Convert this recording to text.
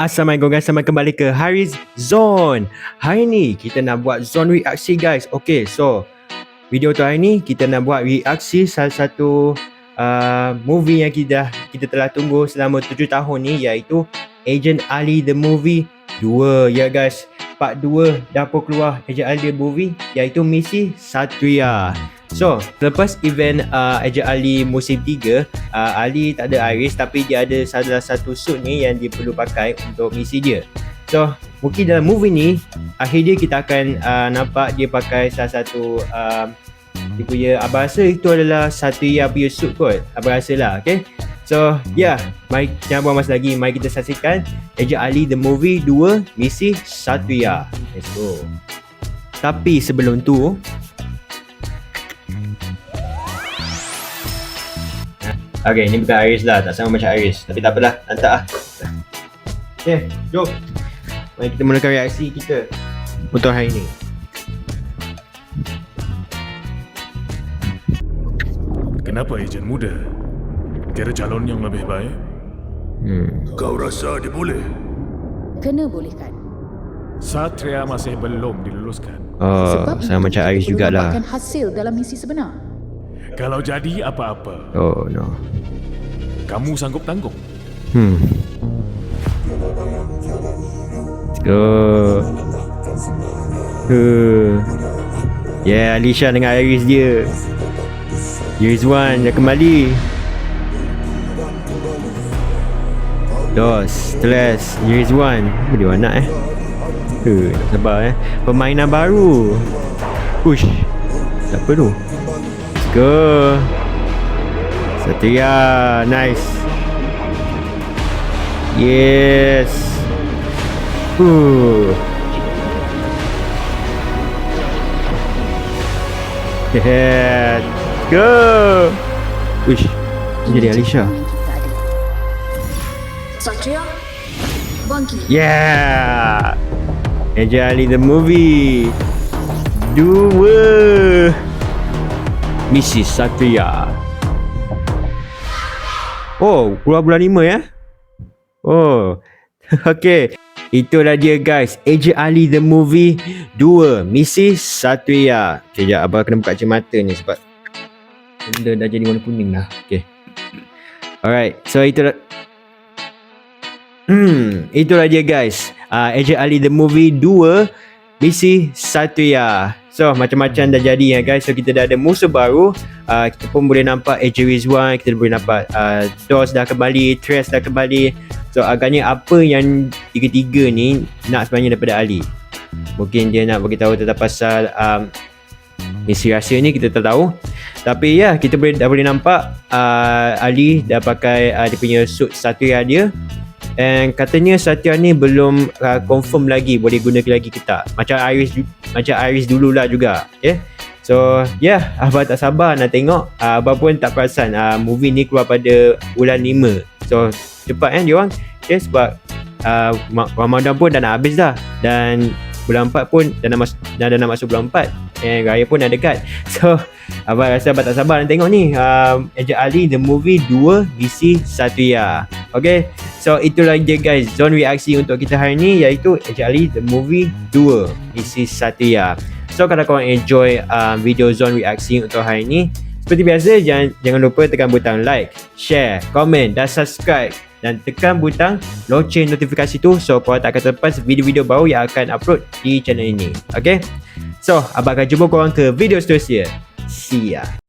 Assalamualaikum guys, selamat kembali ke Haris Zone. Hari ni kita nak buat zone reaksi guys. Okay, so Video tu hari ni kita nak buat reaksi salah satu uh, Movie yang kita kita telah tunggu selama 7 tahun ni Iaitu Agent Ali The Movie 2 Ya guys, part 2 dah pun keluar Agent Ali The Movie Iaitu Misi Satria So, lepas event uh, Agent Ali musim 3, uh, Ali tak ada iris tapi dia ada salah satu suit ni yang dia perlu pakai untuk misi dia. So, mungkin dalam movie ni, akhir dia kita akan uh, nampak dia pakai salah satu uh, dia punya, abang rasa itu adalah Satria punya suit kot. Abang rasa lah, okay? So, yeah, mari jangan buang masa lagi. Mari kita saksikan Agent Ali The Movie 2 Misi Satria. Let's go. Tapi sebelum tu, Okay, ni bukan Iris lah. Tak sama macam Iris. Tapi tak apalah. Hantar lah. Okay, jom. Mari kita mulakan reaksi kita untuk hari ni. Kenapa ejen muda? Kira calon yang lebih baik? Hmm. Kau rasa dia boleh? Kena bolehkan. Satria masih belum diluluskan. Oh, Sebab sama macam Iris jugalah. dapatkan hasil dalam misi sebenar. Kalau jadi apa-apa, Oh, no. kamu sanggup tanggung. Hmm. Go. Huh. Yeah, Alicia dengan Iris dia. Iris One dah kembali. Dos, Tres, Iris One. Apa dia anak eh? Huh, tak sabar eh. Permainan baru. Push. Tak. Let's go. Satria, nice. Yes. Huh. Yeah. Go. Uish. Ini jadi Alicia. Yang kita ada. Satria, bangkit. Yeah. Angel Ali the movie. Dua. Mrs. Satria. Oh, keluar bulan 5 ya? Oh. okay. Itulah dia guys. Agent Ali the movie 2. Mrs. Satria. Sekejap. Abang kena buka cermata ni sebab benda dah jadi warna kuning dah. Okay. Alright. So, itulah Hmm, itulah dia guys. Uh, Agent Ali the movie 2 misi Satria. So macam-macam dah jadi ya guys. So kita dah ada musuh baru. Uh, kita pun boleh nampak Agent Rizwan, kita boleh nampak uh, DOS dah kembali, Tres dah kembali. So agaknya apa yang tiga-tiga ni nak sebenarnya daripada Ali. Mungkin dia nak bagi tahu tentang pasal um, misi rahsia ni kita tak tahu. Tapi ya, kita boleh dah boleh nampak uh, Ali dah pakai uh, dia punya suit Satria dia And katanya Satya ni belum uh, confirm lagi boleh guna lagi ke tak. Macam Iris macam Iris dululah juga. Okay. So yeah, abang tak sabar nak tengok. Uh, abang pun tak perasan uh, movie ni keluar pada bulan 5. So cepat kan dia orang. Okay sebab uh, Ma- Ramadan pun dah nak habis dah. Dan bulan 4 pun dah nak, mas- dah, dah nak masuk bulan 4. And raya pun dah dekat. So abang rasa abang tak sabar nak tengok ni. Um, Agent Ali The Movie 2 Misi Satria. Okay. So itulah dia guys. Zone reaksi untuk kita hari ni Iaitu actually The Movie 2 Mrs. Satria So kalau korang enjoy uh, video Zone reaksi untuk hari ni Seperti biasa jangan, jangan lupa tekan butang like Share, komen dan subscribe. Dan tekan butang loceng notifikasi tu So korang tak akan terlepas video-video baru yang akan upload di channel ini. Okay? So abang akan jumpa korang ke video seterusnya. See ya